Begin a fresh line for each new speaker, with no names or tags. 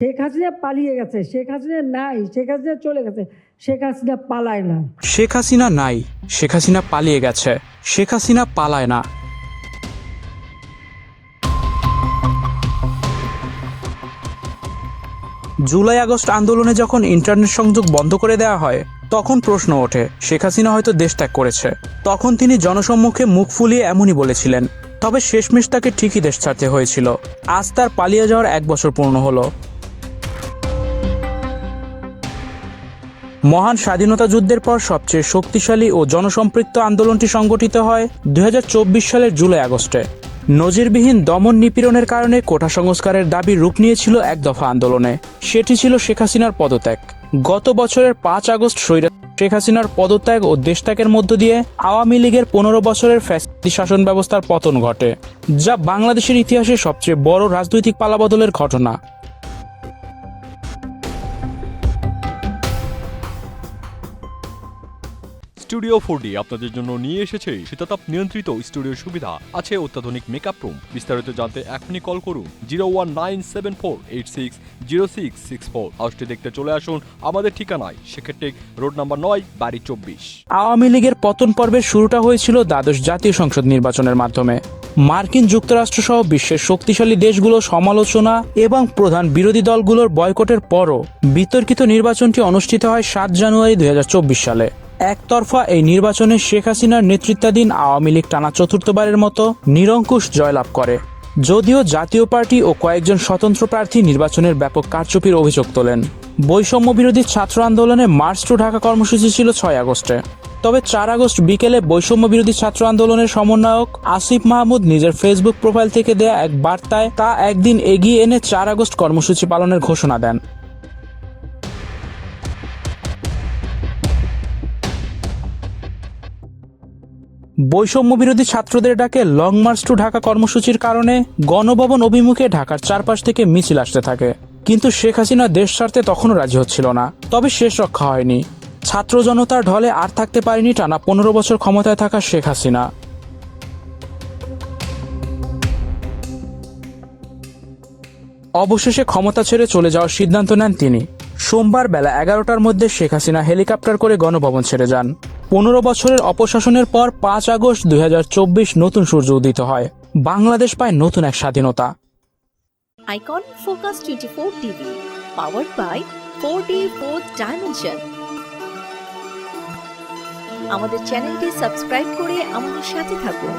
শেখ হাসিনা পালিয়ে গেছে, শেখ হাসিনা নাই, শেখ হাসিনা চলে গেছে, শেখ হাসিনা পালায় না।
শেখ হাসিনা নাই, শেখ হাসিনা পালিয়ে গেছে, শেখ হাসিনা পালায় না। জুলাই আগস্ট আন্দোলনে যখন ইন্টারনেট সংযোগ বন্ধ করে দেওয়া হয়, তখন প্রশ্ন ওঠে, শেখ হাসিনা হয়তো দেশ ত্যাগ করেছে। তখন তিনি জনসম্মুখে মুখ ফুলিয়ে এমনই বলেছিলেন, তবে শেষমেশ তাকে ঠিকই দেশ ছাড়তে হয়েছিল। আজ তার পালিয়ে যাওয়ার এক বছর পূর্ণ হলো। মহান স্বাধীনতা যুদ্ধের পর সবচেয়ে শক্তিশালী ও জনসম্পৃক্ত আন্দোলনটি সংগঠিত হয় দু হাজার চব্বিশ সালের জুলাই আগস্টে। নজিরবিহীন দমন নিপীড়নের কারণে কোটা সংস্কারের দাবি রূপ নিয়েছিল এক দফা আন্দোলনে। সেটি ছিল শেখ হাসিনার পদত্যাগ। গত বছরের পাঁচ আগস্ট স্বৈরা শেখ হাসিনার পদত্যাগ ও দেশত্যাগের মধ্য দিয়ে আওয়ামী লীগের পনেরো বছরের ফ্যাসিস্ট শাসন ব্যবস্থার পতন ঘটে, যা বাংলাদেশের ইতিহাসে সবচেয়ে বড় রাজনৈতিক পালাবদলের ঘটনা।
স্টুডিও ফোর আপনাদের জন্য নিয়ে এসেছে শীতাতাপ নিয়ন্ত্রিত স্টুডিও সুবিধা। আছে অত্যাধুনিক মেকআপ রুম বিস্তারিত জানতে এখনই কল করুন zero one nine seven four eight six zero six six four হাউসটি দেখতে চলে আসুন আমাদের ঠিকানায়। সেক্ষেত্রে রোড নাম্বার নয়, বাড়ি চব্বিশ।
আওয়ামী লীগের পতন পর্বের শুরুটা হয়েছিল দ্বাদশ জাতীয় সংসদ নির্বাচনের মাধ্যমে। মার্কিন যুক্তরাষ্ট্র সহ বিশ্বের শক্তিশালী দেশগুলো সমালোচনা এবং প্রধান বিরোধী দলগুলোর বয়কটের পরও বিতর্কিত নির্বাচনটি অনুষ্ঠিত হয় সাত জানুয়ারি দুই হাজার চব্বিশ সালে। একতরফা এই নির্বাচনে শেখ হাসিনার নেতৃত্বাধীন আওয়ামী লীগ টানা চতুর্থবারের মতো নিরঙ্কুশ জয়লাভ করে। যদিও জাতীয় পার্টি ও কয়েকজন স্বতন্ত্র প্রার্থী নির্বাচনের ব্যাপক কারচুপির অভিযোগ তোলেন। বৈষম্য বিরোধী ছাত্র আন্দোলনে মার্চ টু ঢাকা কর্মসূচি ছিল ছয় আগস্টে। তবে চার আগস্ট বিকেলে বৈষম্য বিরোধী ছাত্র আন্দোলনের সমন্বয়ক আসিফ মাহমুদ নিজের ফেসবুক প্রোফাইল থেকে দেয়া এক বার্তায় তা একদিন এগিয়ে এনে চার আগস্ট কর্মসূচি পালনের ঘোষণা দেন। বৈষম্য বিরোধী ছাত্রদের ডাকে লং মার্চ টু ঢাকা কর্মসূচির কারণে গণভবন অভিমুখে ঢাকার চারপাশ থেকে মিছিল আসতে থাকে। কিন্তু শেখ হাসিনা দেশ ছাড়তে তখনও রাজি হচ্ছিল না। তবে শেষ রক্ষা হয়নি। ছাত্র জনতার ঢলে আর থাকতে পারেনি টানা পনেরো বছর ক্ষমতায় থাকা শেখ হাসিনা। অবশেষে ক্ষমতা ছেড়ে চলে যাওয়ার সিদ্ধান্ত নেন তিনি। সোমবার বেলা এগারোটার মধ্যে শেখ হাসিনা হেলিকপ্টার করে গণভবন ছেড়ে যান। পনেরো বছরের অপশাসনের পর পাঁচ আগস্ট দু হাজার চব্বিশ নতুন সূর্য উদিত হয়। বাংলাদেশ পায় নতুন এক স্বাধীনতা।
Icon focus twenty four TV power by four D four dimension আমাদের চ্যানেলটি সাবস্ক্রাইব করে আমাদের সাথে থাকুন।